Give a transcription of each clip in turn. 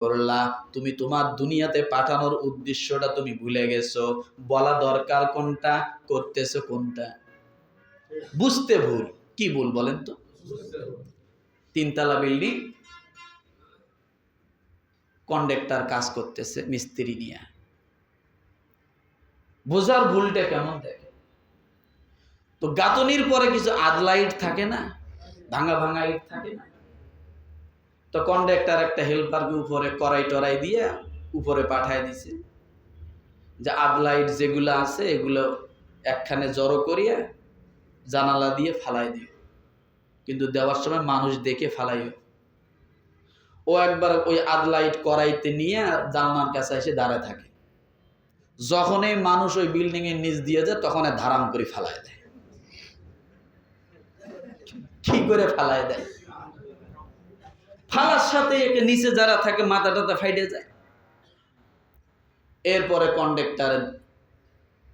করলা, তুমি তোমার দুনিয়াতে পাঠানোর উদ্দেশ্যটা তুমি ভুলে গেছো। বলা দরকার কোনটা, করতেছো কোনটা? বুঝতে ভুল। কি ভুল বলেন তো? তিনতলা বিল্ডিং কন্ডাক্টর কাজ করতেছে মিস্ত্রি নিয়ে। বোঝার ভুলটা কেমন দেখে তো গাতনির পরে কিছু আদলা ইট থাকে না? ভাঙা ভাঙা ইট থাকে না? তো কন্ডাক্টর একটা হেল্পারকে উপরে কড়াই টরাই দিয়ে উপরে পাঠায় দিছে। যে আদলা ইট যেগুলো আছে, এগুলো একখানে জড়ো করিয়া জানালা দিয়ে ফালাই দিও। কিন্তু দেওয়ার সময় মানুষ দেখে ফালাইও। ও একবার ওই আদলাইট কড়াইতে নিয়ে জানলার কাছে এসে দাঁড়ায় থাকে। যখনই মানুষ ওই বিল্ডিং এর নিচ দিয়ে যায় তখন ধারাম করে ফালায় দেয়। কি করে ফালায় দেয়? ফালার সাথে একে নিচে যারা থাকে, মাথা টাথা ফাইটে যায়। এরপরে কন্ডাক্টর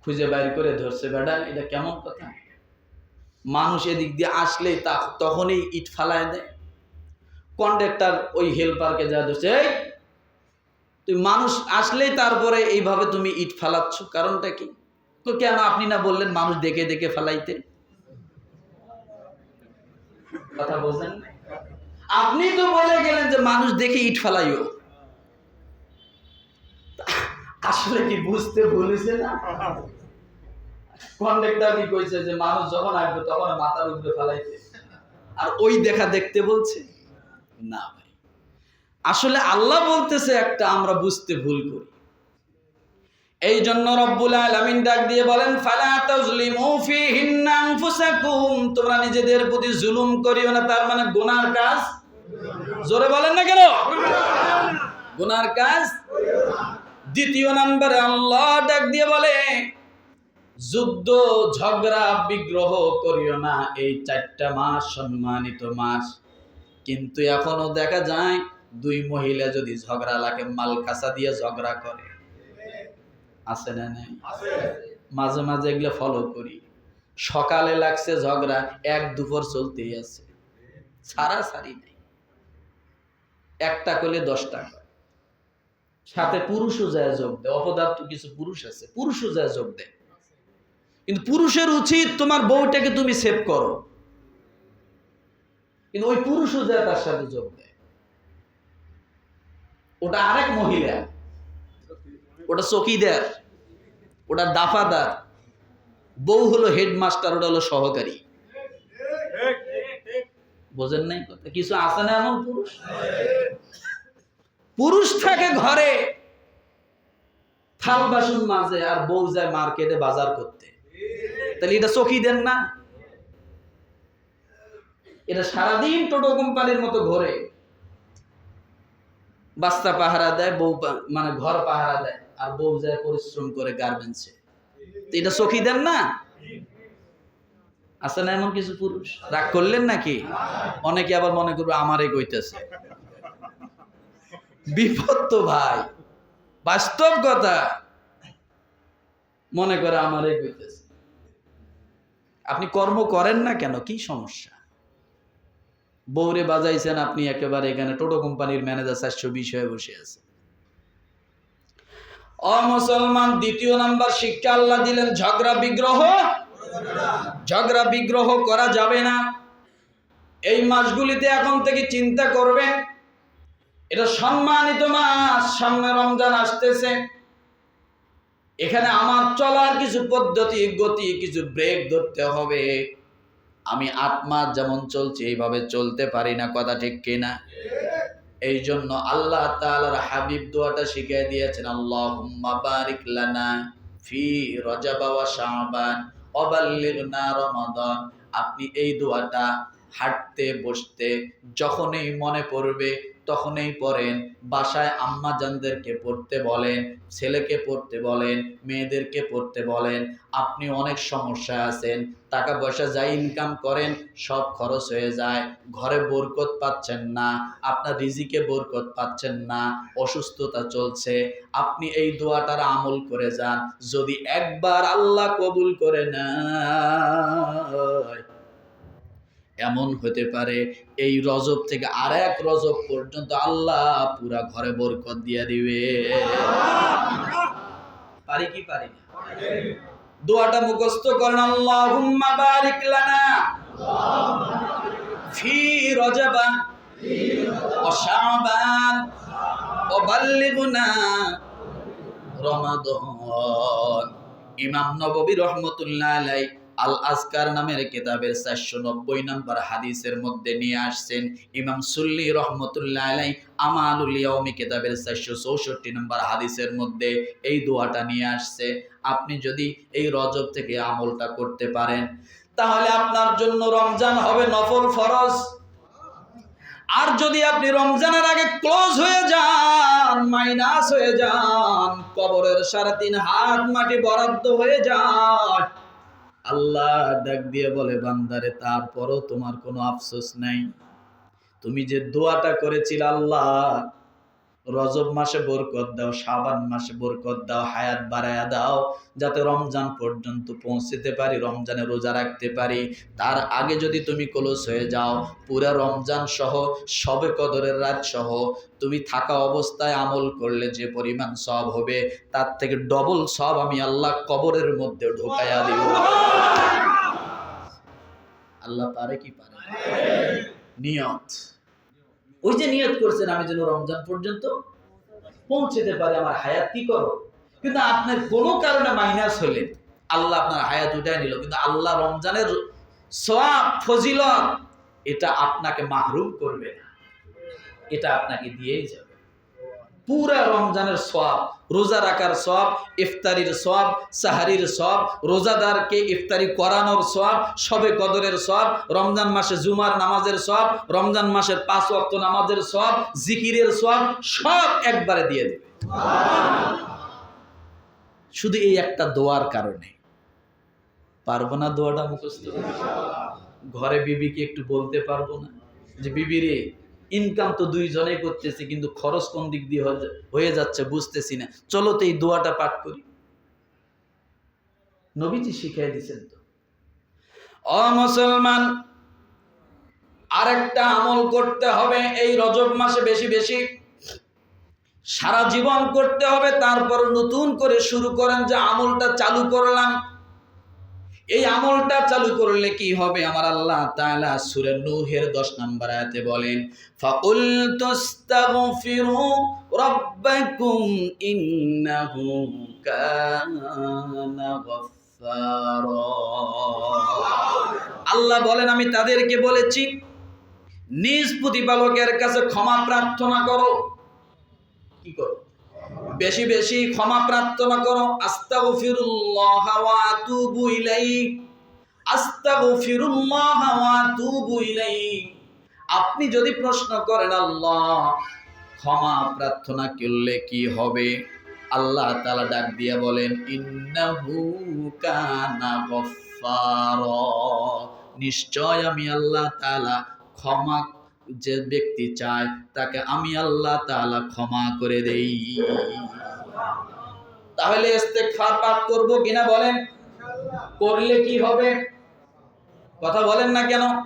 খুঁজে বাইর করে ধরছে, বেটা, এটা কেমন কথা? মানুষ এদিক দিয়ে আসলেই তা তখনই ইট ফালায় দেয়। কন্ডাক্টর ওই হেল্পারকে যা ধরছে, এই, তুই মানুষ আসলেই তারপরে এইভাবে তুমি ইট ফালাচ্ছ, কারণটা কি? তো কেন আপনি না বললেন, মানুষ দেখে দেখে ফালাইতে? কথা বলছেন না? আপনি তো বলে গেলেন যে মানুষ দেখে ইট ফালাইও। আসলে কি বুঝতে ভুলেছে না? কন্ডাক্টর কি কইছে যে মানুষ যখন আসবে তখন মাথার উপরে আর ওই দেখা দেখতে বলছে? না ভাই। আসলে আল্লাহ বলতেছে একটা, আমরা বুঝতে ভুল করি। এই জন্য রব্বুল আলামিন ডাক দিয়ে বলেন, ফালা তোমরা নিজেদের প্রতি জুলুম করিও না, তার মানে গুনার কাজ জোরে বলেন না কেন? গুনার কাজ? দ্বিতীয় নম্বরে আল্লাহ ডাক দিয়ে বলে, যুদ্ধ, ঝগড়া, বিগ্রহ করিও না, এই চারটা মাস সম্মানিত মাস। কিন্তু এখনও দেখা যায়, দুই মহিলা যদি ঝগড়া লাগে, মাল কাঁচা দিয়ে ঝগড়া করে। আছে না নাই? মাঝে মাঝে এগুলো ফলো করি। সকালে লাগছে ঝগড়া, এক দুপুর চলতেই আছে। সারা সারি নেই। একটা করলে দশটা। সাথে পুরুষও যায় যোগ দেয়, অপদার্থ কিছু পুরুষ আছে, পুরুষও যায় যোগ দেয়। কিন্তু পুরুষের উচিত তোমার বউটাকে তুমি সেভ করো। কিন্তু ওই পুরুষও যায় তার সাথে যোগ দেয়। ওটা আরেক মহিলা। ওটা চকিদার, ওটা দাফাদার। বউ হলো হেডমাস্টার ওটা হলো সহকারী। বোঝেন নাই কথা? কিছু আছে না এমন পুরুষ? পুরুষ থাকে ঘরে, থাল বাসন মাঝে আর বউ যায় মার্কেটে বাজার করতে। তাহলে এটা চকি দেন না। এটা সারাদিন টোটো কোম্পানির মতো ঘরে। বাস্তা পাহারা দেয়, বউ মানে ঘর পাহারা দেয়, আর বউ যায় পরিশ্রম করে গার্মেন্টসে। এটা চকি দেন না? আছে না এমন কিছু পুরুষ? রাগ করলেন নাকি? অনেকে আবার মনে করবে আমারে কইতেছে। বিপদ তো ভাই। বাস্তব কথা। মনে করে আমারে কইতেছে। আপনি কর্ম করেন না কেন? কি সমস্যা? বৌরে বাজাইছেন আপনি একেবারে এখানে টোটো কোম্পানির ম্যানেজার চারশো বিশ হয়ে বসে আছে। অমুসলমান দ্বিতীয় নাম্বার, শিক্ষা আল্লাহ দিলেন ঝগড়া, বিগ্রহ। ঝগড়া বিগ্রহ করা যাবে না। এই মাসগুলিতে এখন থেকে চিন্তা করবেন এটা সম্মানিত মাস, সামনে রমজান আসতেছে। এখানে আমার চলার কিছু পদ্ধতি, গতি, কিছু ব্রেক ধরতে হবে। আমি আত্মা যেমন চলছে, এইভাবে চলতে পারি না, কথা ঠিক কিনা এই জন্য আল্লাহ তাআলার হাবিব দোয়াটা শিখিয়ে দিয়েছেন, আল্লাহুম্মা বারিক লানা ফি রজব শাবান। অবাল্লিগনা রমাদান। আপনি এই দোয়াটা হাঁটতে বসতে যখনই মনে পড়বে তখনই পড়েন, বাসায় আম্মা জানদেরকে পড়তে বলেন, ছেলেকে পড়তে বলেন, মেয়েদেরকে পড়তে বলেন, আপনি অনেক সমস্যায় আছেন, টাকা পয়সা যাই ইনকাম করেন সব খরচ হয়ে যায়, ঘরে বরকত পাচ্ছেন না, আপনার রিজিকে বরকত পাচ্ছেন না, অসুস্থতা চলছে, আপনি এই দোয়াটার আমল করে যান, যদি একবার আল্লাহ কবুল করে না এমন হতে পারে, এই রজব থেকে আর এক রজব পর্যন্ত আল্লাহ পুরা ঘরে বরকত দিয়ে দিবে। পারি কি পারি না? দোয়াটা মুখস্থ করেন, আল্লাহুম্মা বারিক লানা ফি রজবান ও শাবান ও বাল্লিগুনা ইমাম নববী রহমতুল্লাহ আলাই আল আজকার নামের কেতাবের চারশো নব্বই নম্বর হাদিসের মধ্যে নিয়ে আসছেন ইমাম সুল্লি রহমতুল্লাহ আলাই আমালুল ইয়াউমি কেতাবের চারশো চৌষট্টি নম্বর হাদিসের মধ্যে এই দোয়াটা নিয়ে আসছে। আপনি যদি এই রজব থেকে আমলটা করতে পারেন, তাহলে আপনার জন্য রমজান হবে নফল ফরজ। আর যদি আপনি রমজানের আগে ক্লোজ হয়ে যান, মাইনাস হয়ে যান, কবরের সাড়ে তিন হাত মাটি বরাদ্দ হয়ে যায় আল্লাহ ডাক দিয়ে বলে, বান্দারে, তারপরও তোমার কোনো আফসোস নাই। তুমি যে দোয়াটা করেছিল আল্লাহ রজব মাসে বরকত দাও শাবান মাসে বরকত দাও হায়াত বাড়ায়া দাও যাতে রমজান পর্যন্ত পৌঁছতে পারি রমজানে রোজা রাখতে পারি। তার আগে যদি তুমি কলস হয়ে যাও পুরা রমজান সহ সবে কদরের রাত সহ তুমি থাকা অবস্থায় আমল করলে যে পরিমাণ সব হবে তার থেকে ডবল সব আমি আল্লাহ কবরের মধ্যে ঢোকাইয়া দিব। আল্লাহ পারে কি পারে নিয়ত। ওই যে নিয়ত করছেন আমি যেন রমজান পর্যন্ত পৌঁছতে পারে, আমার হায়াত কি করো কিন্তু আপনার কোনো কারণে মাইনাস হলেন আল্লাহ আপনার হায়াত উঠায় নিল, কিন্তু আল্লাহ রমজানের সব ফজিলত, এটা আপনাকে মাহরুম করবে না। এটা আপনাকে দিয়েই যাবে। পুরা রমজানের সব রোজা রাখার সব ইফতারির সব সাহারির সব রোজাদারকে ইফতারি করানোর সব সবে কদরের সব রমজান মাসে জুমার নামাজের সব রমজান মাসের পাঁচ ওয়াক্ত নামাজের সব জিকিরের সব সব একবারে দিয়ে দেবে। শুধু এই একটা দোয়ার কারণে। পারব না দোয়াটা মুখস্থ ঘরে বিবিকে একটু বলতে পারব না? যে, বিবি রে ইনকাম তো দুইজনেই করতেছি, কিন্তু খরচ কোন দিক দিয়ে হয়ে যাচ্ছে বুঝতেছি না। চলো তো এই দোয়াটা পাঠ করি। নবীজি শিখাই দিছেন তো। অ মুসলমান, আরেকটা আমল করতে হবে এই রজব মাসে বেশি বেশি। সারা জীবন করতে হবে, তারপর নতুন করে শুরু করেন যে আমলটা চালু করলাম। এই আমলটা চালু করলে কি হবে? আমার আল্লাহ তাআলা সূরা নূহের 10 নম্বর আয়াতে বলেন ফাকুল তাস্তাগফিরু রাব্বাকুম ইন্নাহু কানা গফফারা। আল্লাহ বলেন, আমি তাদেরকে বলেছি, নিজ প্রতিপালকের কাছে ক্ষমা প্রার্থনা করো। কি করো? বেশি বেশি ক্ষমা প্রার্থনা করো। আস্তাগফিরুল্লাহ ওয়া আতুবু ইলাইহি। আস্তাগফিরুল্লাহ ওয়া আতুবু ইলাইহি। আপনি যদি প্রশ্ন করেন, আল্লাহ, ক্ষমা প্রার্থনা করলে কি হবে? আল্লাহ তাআলা ডাক দিয়া বলেন, ইন্নাহু কানা গফফারা। নিশ্চয় আমি আল্লাহ তাআলা ক্ষমা যে ব্যক্তি চায় তাকে আমি আল্লাহ তাআলা ক্ষমা করে দেই। তাহলে ইস্তেগফার পাঠ করব কিনা বলেন? করলে কি হবে? কথা বলেন না কেন?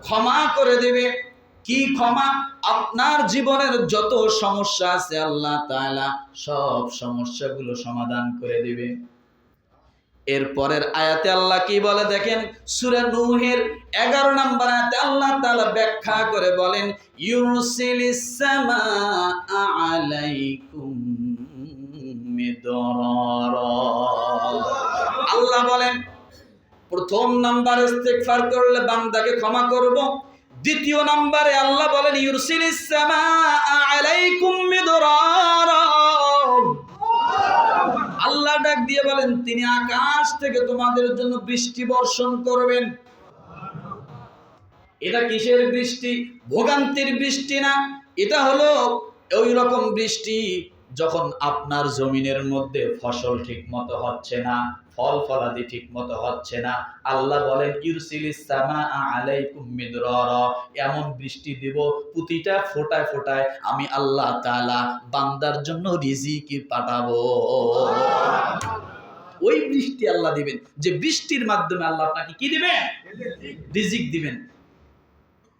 ক্ষমা করে দেবে। কি ক্ষমা? আপনার জীবনের যত সমস্যা আছে আল্লাহ তাআলা সব সমস্যাগুলো সমাধান করে দিবে। এর পরের আয়াতে আল্লাহ কি বলে দেখেন? সুরে নূহের 11 নম্বর আয়াতে আল্লাহ তালা ব্যাখ্যা করে বলেন মিদরারা। আল্লাহ বলেন, প্রথম নাম্বার ইস্তেগফার করলে বান্দাকে ক্ষমা করব। দ্বিতীয় নাম্বারে আল্লাহ বলেন, ইউরসিলিস সামাআ আলাইকুম মিদরারা। আল্লাহ ডাক দিয়ে বলেন, তিনি আকাশ থেকে তোমাদের জন্য বৃষ্টি বর্ষণ করবেন। এটা কিসের বৃষ্টি? ভোগান্তির বৃষ্টি না? এটা হলো ওই রকম বৃষ্টি যখন আপনার জমিনের মধ্যে ফসল ঠিক মতো হচ্ছে না, ফল ফলাদি ঠিক মতো হচ্ছে না, আল্লাহ বলেন এমন বৃষ্টি দিব, প্রতিটা ফোটায় ফোটায় আমি আল্লাহ তালা বান্দার জন্য রিজিক পাঠাবো। ওই বৃষ্টি আল্লাহ দিবেন, যে বৃষ্টির মাধ্যমে আল্লাহ আপনাকে কি দিবেন? রিজিক দিবেন।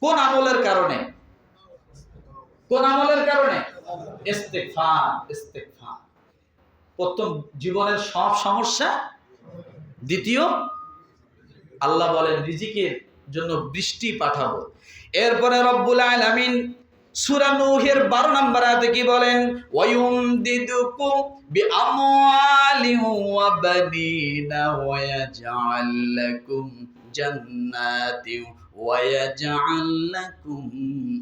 কোন আমলের কারণে? কোন আমলের কারণে? প্রথম জীবনের সব সমস্যা। দ্বিতীয়, আল্লাহ বলেন, রিজিকের জন্য বৃষ্টি পাঠাবো। এরপরে রব্বুল আলামিন সূরা নূহের 12 নম্বর আয়াতে কি বলেন? ওয়ায়ুমদিদুকুম বিআমওয়ালিন ওয়া বানিনা ওয়া ইয়াজআল লাকুম জান্নাতিন ওয়া ইয়াজআল লাকুম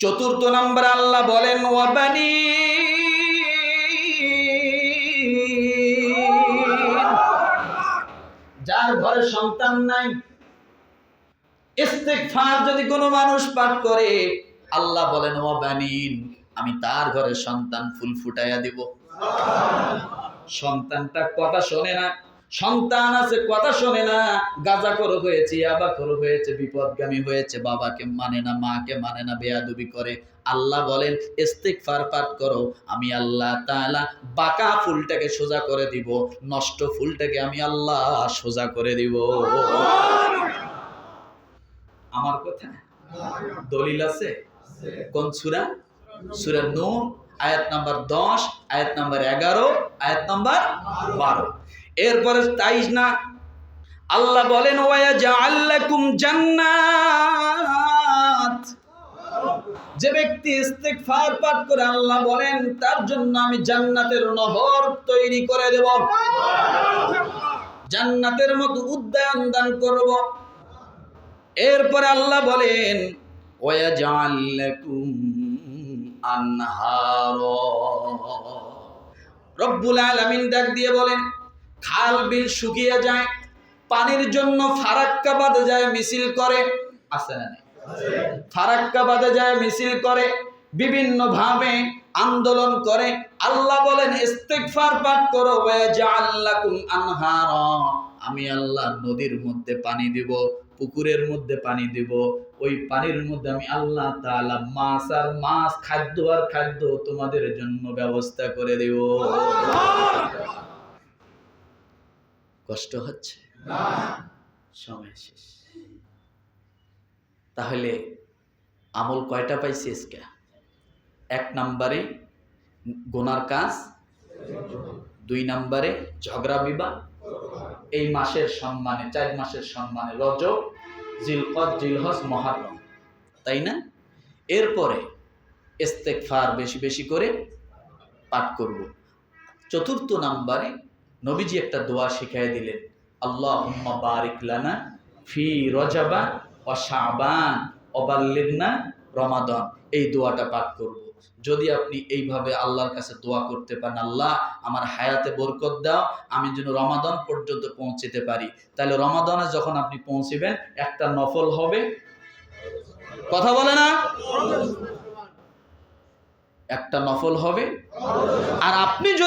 চতুর্থ নাম্বার আল্লাহ বলেন ওয়াবানি যার ঘরে সন্তান নাই, ইস্তেগফার যদি কোনো মানুষ পাঠ করে, আল্লাহ বলেন ওয়াবানিন আমি তার ঘরে সন্তান ফুল ফুটাইয়া দিব। সন্তানটা কথা শোনে না। সন্তান আছে, কথা শোনে না। গাজা করো হয়েছে আবা করো হয়েছে, বিপদগামী হয়েছে, বাবাকে মানে না, মাকে মানে না, বেয়াদবি করে। আল্লাহ বলেন, ইস্তেগফার পাঠ করো, আমি আল্লাহ তাআলা বাঁকা ফুলটাকে সোজা করে দিব, নষ্ট ফুলটাকে আমি আল্লাহ সোজা করে দিব। আমার কথা? দলিল আছে? কোন সুরা? সূরা নূহ আয়াত নাম্বার 10 আয়াত নাম্বার 11 আয়াত নাম্বার 12 এরপরে 23 না, আল্লাহ বলেন, ওয়া জান্নাত। যে ব্যক্তি ইস্তেগফার পাঠ করে আল্লাহ বলেন, তার জন্য আমি জান্নাতের নহর তৈরি করে দেব। জান্নাতের মতো উদ্যান দান করব। এরপরে আল্লাহ বলেন, ওয়া জাআল্লাকুম আনহার। রব্বুল আলামিন ডাক দিয়ে বলেন খাল বিল শুকিয়ে যায়, পানির জন্য ফারাক্কা বাঁধে যায়, মিছিল করে। আছে না? ফারাক্কা বাঁধে যায়, মিছিল করে, বিভিন্ন ভাবে আন্দোলন করে। আল্লাহ বলেন, ইস্তেগফার পাঠ করো আনহারা। আমি আল্লাহ নদীর মধ্যে পানি দিব, পুকুরের মধ্যে পানি দিব। ওই পানির মধ্যে আমি আল্লাহ তাআলা মাছ আর মাছ, খাদ্য আর খাদ্য তোমাদের জন্য ব্যবস্থা করে দেব। কষ্ট হচ্ছে? সময় শেষ। তাহলে আমল কয়টা পাইছি আজকে? এক নম্বরে গোনার কাজ, দুই নম্বরে ঝগড়া বিবাদ, এই মাসের সম্মানে, চার মাসের সম্মানে রজব জিলকত জিলহজ, মহারম, তাই না? এরপরে ইস্তেকফার বেশি বেশি করে পাঠ করব। চতুর্থ নাম্বারে নবীজি একটা দোয়া শিখাই দিলেন আল্লাহ বারিক লানা ফি রজাবা ও শাবান রমাদন। এই দোয়াটা পাঠ করব। যদি আপনি এইভাবে আল্লাহর কাছে দোয়া করতে পারেন, আল্লাহ, আমার হায়াতে বরকত দাও, আমি যেন রমাদন পর্যন্ত পৌঁছতে পারি। তাহলে রমাদানে যখন আপনি পৌঁছিবেন, একটা নফল হবে। কথা বলে না? একটা নফল হবে। আর আপনি যদি